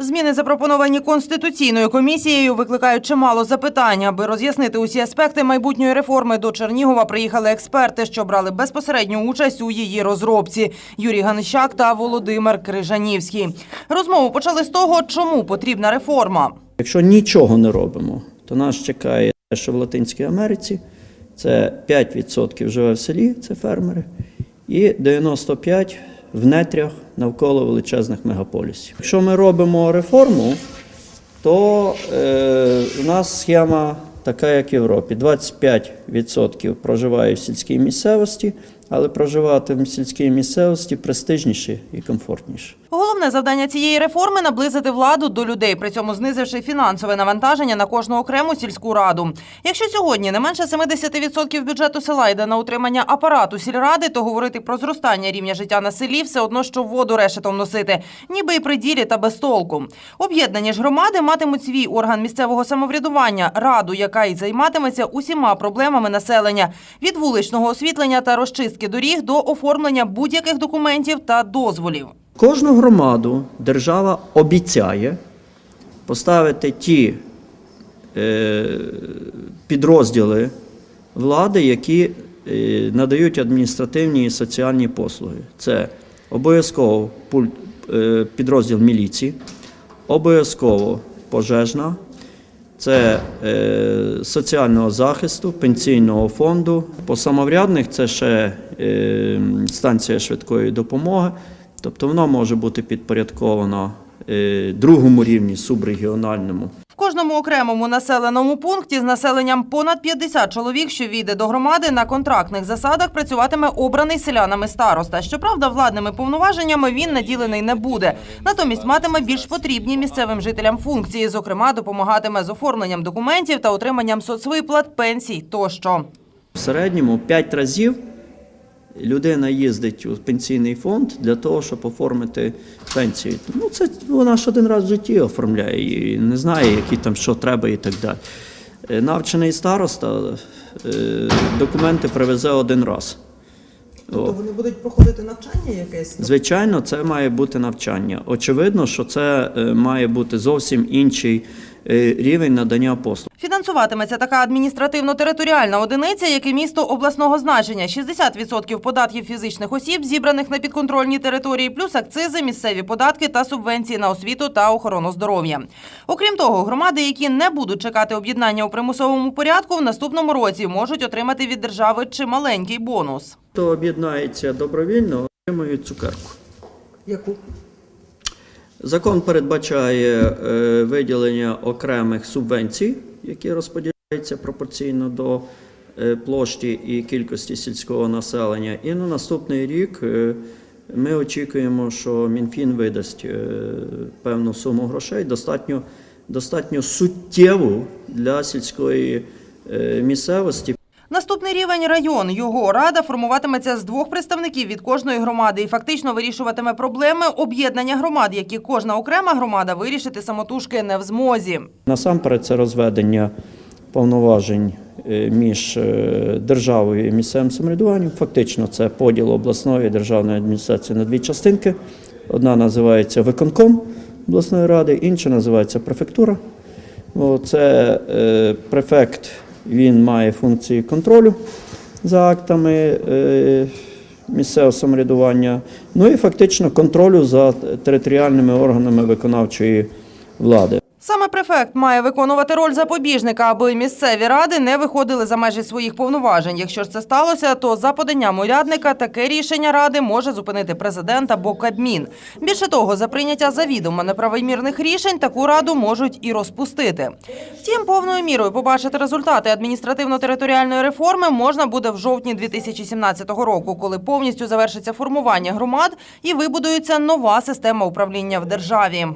Зміни, запропоновані конституційною комісією, викликають чимало запитань. Аби роз'яснити усі аспекти майбутньої реформи, до Чернігова приїхали експерти, що брали безпосередню участь у її розробці. Юрій Ганищак та Володимир Крижанівський. Розмову почали з того, чому потрібна реформа. Якщо нічого не робимо, то нас чекає що в Латинській Америці це 5% живе в селі, це фермери, і 95% в нетрях навколо величезних мегаполісів. Якщо ми робимо реформу, то е, у нас схема така, як в Європі: 25% проживає в сільській місцевості, але проживати в сільській місцевості престижніше і комфортніше. Головне завдання цієї реформи наблизити владу до людей, при цьому знизивши фінансове навантаження на кожну окрему сільську раду. Якщо сьогодні не менше 70% бюджету села йде на утримання апарату сільради, то говорити про зростання рівня життя на селі все одно, що воду решетом носити, ніби і при ділі та без толку. Об'єднані ж громади матимуть свій орган місцевого самоврядування раду, яка й займатиметься усіма проблемами населення від вуличного освітлення та розчистки доріг до оформлення будь-яких документів та дозволів. Кожну громаду держава обіцяє поставити ті е, підрозділи влади, які е, надають адміністративні і соціальні послуги. Це обов'язково е, підрозділ міліції, обов'язково пожежна, це соціального захисту, пенсійного фонду. По самоврядних це ще станція швидкої допомоги. Тобто воно може бути підпорядковано е, другому рівні субрегіональному. В кожному окремому населеному пункті з населенням понад 50 чоловік, що війде до громади, на контрактних засадах працюватиме обраний селянами староста. Щоправда, владними повноваженнями він наділений не буде. Натомість матиме більш потрібні місцевим жителям функції, зокрема, допомагатиме з оформленням документів та отриманням соцвиплат, пенсій тощо. В середньому 5 разів людина їздить у пенсійний фонд для того, щоб оформити пенсію. Ну, це вона ж один раз в житті оформляє і не знає, які там що треба і так далі. Е, Навчений староста е, документи привезе один раз. О. То вони будуть проходити навчання якесь? Звичайно, це має бути навчання. Очевидно, що це е, має бути зовсім інший рівень надання послуг. Фінансуватиметься така адміністративно-територіальна одиниця, як і місто обласного значення. 60% податків фізичних осіб, зібраних на підконтрольній території, плюс акцизи, місцеві податки та субвенції на освіту та охорону здоров'я. Окрім того, громади, які не будуть чекати об'єднання у примусовому порядку, в наступному році можуть отримати від держави чималенький бонус. Хто об'єднається добровільно, отримує цукерку. Яку? Закон передбачає е, виділення окремих субвенцій, які розподіляються пропорційно до е, площі і кількості сільського населення. І на наступний рік е, ми очікуємо, що Мінфін видасть е, певну суму грошей, достатньо, достатньо суттєву для сільської е, місцевості. Наступний рівень район. Його рада формуватиметься з двох представників від кожної громади і фактично вирішуватиме проблеми об'єднання громад, які кожна окрема громада вирішити самотужки не в змозі. Насамперед, це розведення повноважень е, між е, державою і місцевим самоврядуванням. Фактично, це поділ обласної державної адміністрації на дві частинки. Одна називається виконком обласної ради, інша називається префектура. Це е, префект, він має функції контролю за актами е, місцевого самоврядування, ну і фактично контролю за територіальними органами виконавчої влади. Саме префект має виконувати роль запобіжника, аби місцеві ради не виходили за межі своїх повноважень. Якщо ж це сталося, то за поданням урядника таке рішення ради може зупинити президент або Кабмін. Більше того, за прийняття завідомо неправомірних рішень таку раду можуть і розпустити. Втім, повною мірою побачити результати адміністративно-територіальної реформи можна буде в жовтні 2017 року, коли повністю завершиться формування громад і вибудується нова система управління в державі.